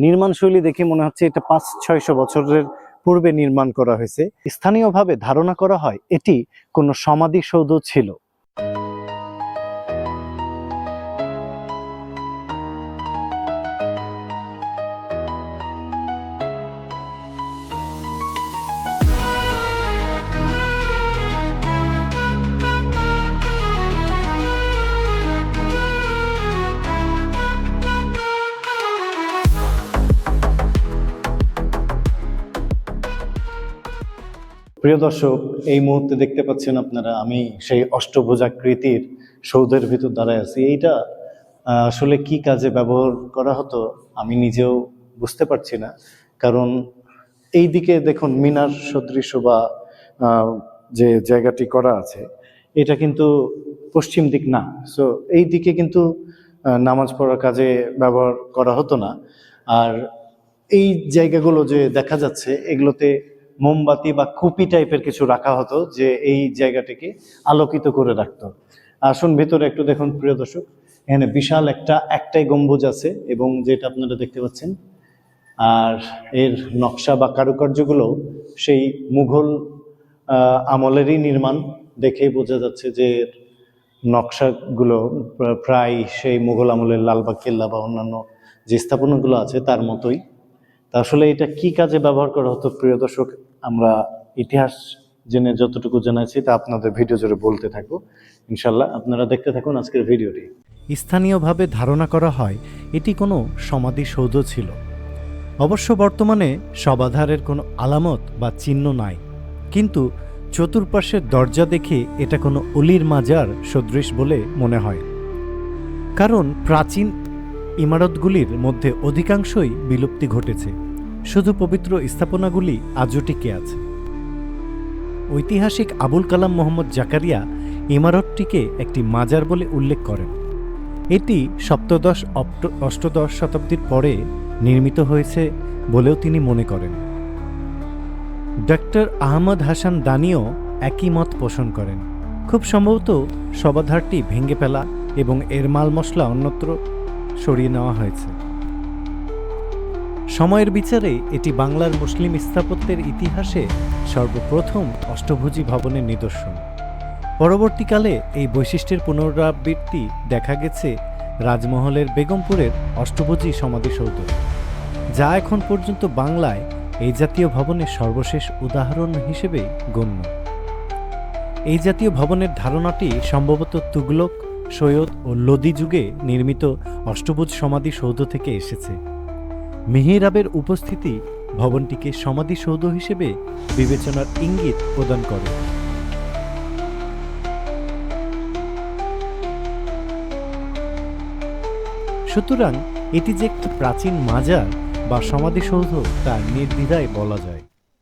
নির্মাণশৈলী দেখে মনে হচ্ছে এটা পাঁচ, ছয়শো বছরের পূর্বে নির্মাণ করা হয়েছে। স্থানীয়ভাবে ধারণা করা হয় এটি কোনো সমাধিসৌধ ছিল। প্রিয় দর্শক, এই মুহূর্তে দেখতে পাচ্ছেন আপনারা, আমি সেই অষ্টভুজাকৃতির সৌধের ভিতর দাঁড়ায় আছি। এইটা আসলে কি কাজে ব্যবহার করা হতো, আমি নিজেও বুঝতে পারছি না। কারণ এই দিকে দেখুন, মিনার সদৃশ বা যে জায়গাটি করা আছে, এটা কিন্তু পশ্চিম দিক না। সো এই দিকে কিন্তু নামাজ পড়ার কাজে ব্যবহার করা হতো না। আর এই জায়গাগুলো যে দেখা যাচ্ছে, এগুলোতে মোমবাতি বা কুপি টাইপের কিছু রাখা হতো যে এই জায়গাটিকে আলোকিত করে রাখতো। আসুন ভিতরে একটু দেখুন, প্রিয় দর্শক। এখানে বিশাল একটা একটাই গম্বুজ আছে এবং যেটা আপনারা দেখতে পাচ্ছেন। আর এর নকশা বা কারুকার্যগুলো সেই মুঘল আমলেরই নির্মাণ দেখেই বোঝা যাচ্ছে যে নকশাগুলো প্রায় সেই মুঘল আমলের লালবাগ কেল্লা বা অন্যান্য যে স্থাপনাগুলো আছে তার মতোই। আসলে এটা কি কাজে ব্যবহার করা হতো? প্রিয় দর্শক, আমরা ইতিহাস জেনে যতটুকু জানাইছি, তা আপনাদের ভিডিও জুড়ে বলতে থাকব। ইনশাল্লাহ আপনারা দেখতে থাকুন আজকের ভিডিওটি। স্থানীয়ভাবে ধারণা করা হয়, এটি কোনো সমাধিসৌধ ছিল। অবশ্য বর্তমানে সবাধারের কোনো আলামত বা চিহ্ন নাই। কিন্তু চতুর্পাশের দরজা দেখে এটা কোনো অলির মাজার সদৃশ বলে মনে হয়। কারণ প্রাচীন ইমারতগুলির মধ্যে অধিকাংশই বিলুপ্তি ঘটেছে। শুধু পবিত্র স্থাপনাগুলি আজও টিকে আছে। ঐতিহাসিক আবুল কালাম মোহাম্মদ জাকারিয়া ইমারতটিকে একটি মাজার বলে উল্লেখ করেন। এটি সপ্তদশ অষ্টদশ শতাব্দীর পরে নির্মিত হয়েছে বলেও তিনি মনে করেন। ডক্টর আহমদ হাসান দানিও একই মত পোষণ করেন। খুব সম্ভবত সবাধারটি ভেঙে ফেলা এবং এর মাল মশলা অন্যত্র সরিয়ে নেওয়া হয়েছে। সময়ের বিচারে এটি বাংলার মুসলিম স্থাপত্যের ইতিহাসে সর্বপ্রথম অষ্টভুজী ভবনের নিদর্শন। পরবর্তীকালে এই বৈশিষ্ট্যের পুনরাবৃত্তি দেখা গেছে রাজমহলের বেগমপুরের অষ্টভুজী সমাধিসৌধ যা এখন পর্যন্ত বাংলায় এই জাতীয় ভবনের সর্বশেষ উদাহরণ হিসেবে গণ্য। এই জাতীয় ভবনের ধারণাটি সম্ভবত তুগলক সৈয়দ ও লোদি যুগে নির্মিত অষ্টভুজ সমাধি সৌধ থেকে এসেছে। মেহেরাবের উপস্থিতি ভবনটিকে সমাধিসৌধ হিসেবে বিবেচনার ইঙ্গিত প্রদান করে। সুতরাং এটি যে একটি প্রাচীন মাজার বা সমাধিসৌধ তা নির্দ্বিধায় বলা যায়।